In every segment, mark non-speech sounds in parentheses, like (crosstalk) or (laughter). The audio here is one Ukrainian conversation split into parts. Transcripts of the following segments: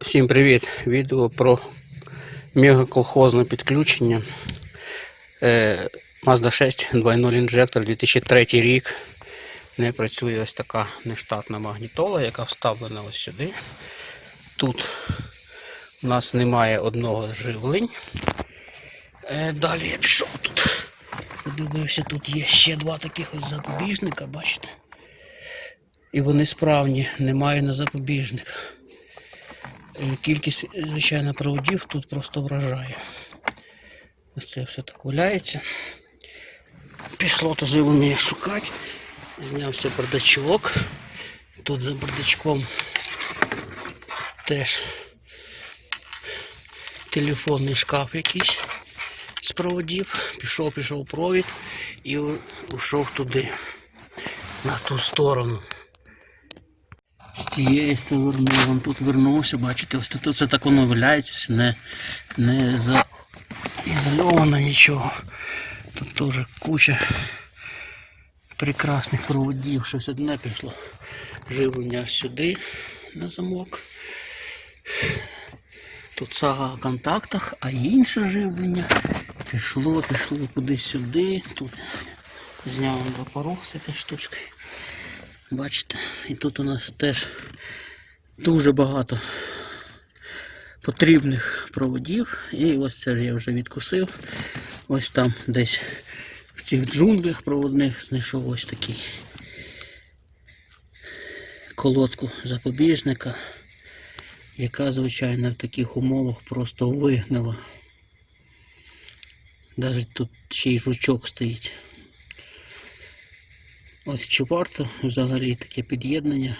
Всім привіт! Відео про мегаколхозне підключення. Е, Mazda 6 2.0 інжектор 2003 рік. Не працює ось така нештатна магнітола, яка вставлена ось сюди. Тут у нас немає одного живлень. Е, Далі я пішов тут. Подивився, тут є ще два таких ось запобіжника, бачите? І вони справні, немає на запобіжника. Е, Кількість, звичайно, проводів тут просто вражає. Ось це все так валяється. Пішло то живлення шукати. Знявся бардачок. Тут за бардачком теж телефонний шкаф якийсь з проводів. Пішов, пішов провід і ушов туди, на ту сторону. З тієї сторони вон тут вернувся, бачите, ось тут це так воно валяється, все не, не за... нічого. Тут теж куча прекрасних проводів. Щось одне пішло. Живлення сюди на замок. Тут сага о контактах, а інше живлення пішло, пішло кудись сюди. Тут зняв до порог з цієї штучки. Бачите, і тут у нас теж дуже багато потрібних проводів. І ось це ж я вже відкусив. Ось там десь в цих джунглях проводних знайшов ось такий колодку запобіжника, яка, звичайно, в таких умовах просто вигнила. Навіть тут ще й жучок стоїть. Ось чи варто взагалі таке під'єднання?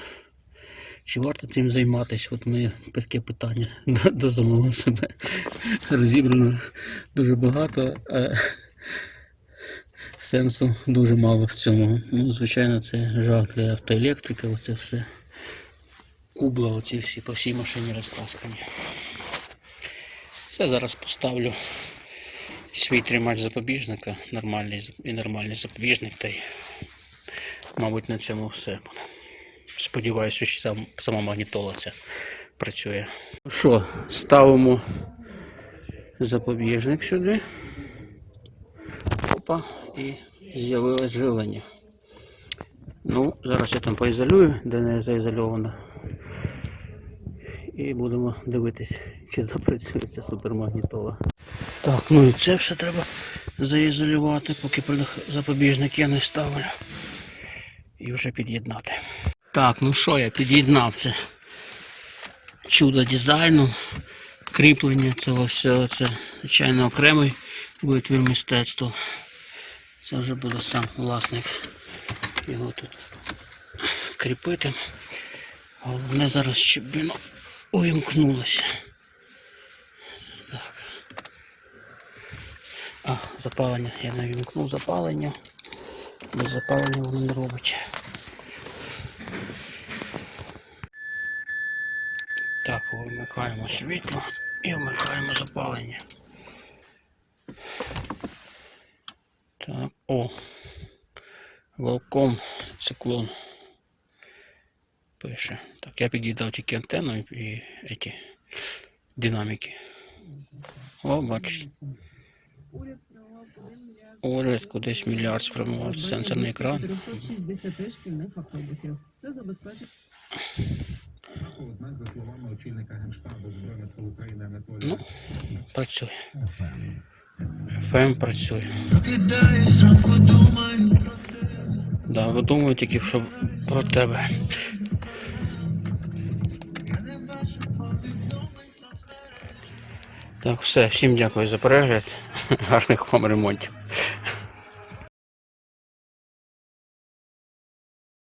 Чи варто цим займатися? От моє таке питання (laughs) до, до самого себе. Розібрано дуже багато, а сенсу дуже мало в цьому. Ну, звичайно, це жах для автоелектрики, оце все. Кубла оці всі по всій машині розтаскані. Все зараз поставлю свій тримач запобіжника, нормальний і нормальний запобіжник, та й Мабуть, на цьому все буде. Сподіваюся, що сам, сама магнітола ця працює. Ну Що, ставимо запобіжник сюди. Опа, і з'явилось живлення. Ну, зараз я там поізолюю, де не заізольовано. І будемо дивитись, чи запрацює ця супермагнітола. Так, ну і це все треба заізолювати, поки запобіжник я не ставлю і вже під'єднати. Так, ну що, я під'єднав це чудо дизайну, кріплення цього всього. Це, звичайно, окремий витвір мистецтва. Це вже буде сам власник його тут кріпити. Головне зараз, щоб воно увімкнулося. Так. А, запалення. Я не вімкнув запалення. Без запалення воно не робить. Так, вимикаємо світло і вмикаємо запалення. Так, о. Волком циклон. Пише. Так, я під'їдав тільки антенну і, і эти динаміки. О, бачите. Уряд кудись мільярд спрямував сенсорний екран. 360 шкільних автобусів. Це забезпечить Однак, за словами очільника Генштабу Збройних сил України Анатолія Ну, працює. ФМ працює. Да, ви думаю тільки що про тебе. Так, все, всім дякую за перегляд. (laughs) Гарних вам ремонтів.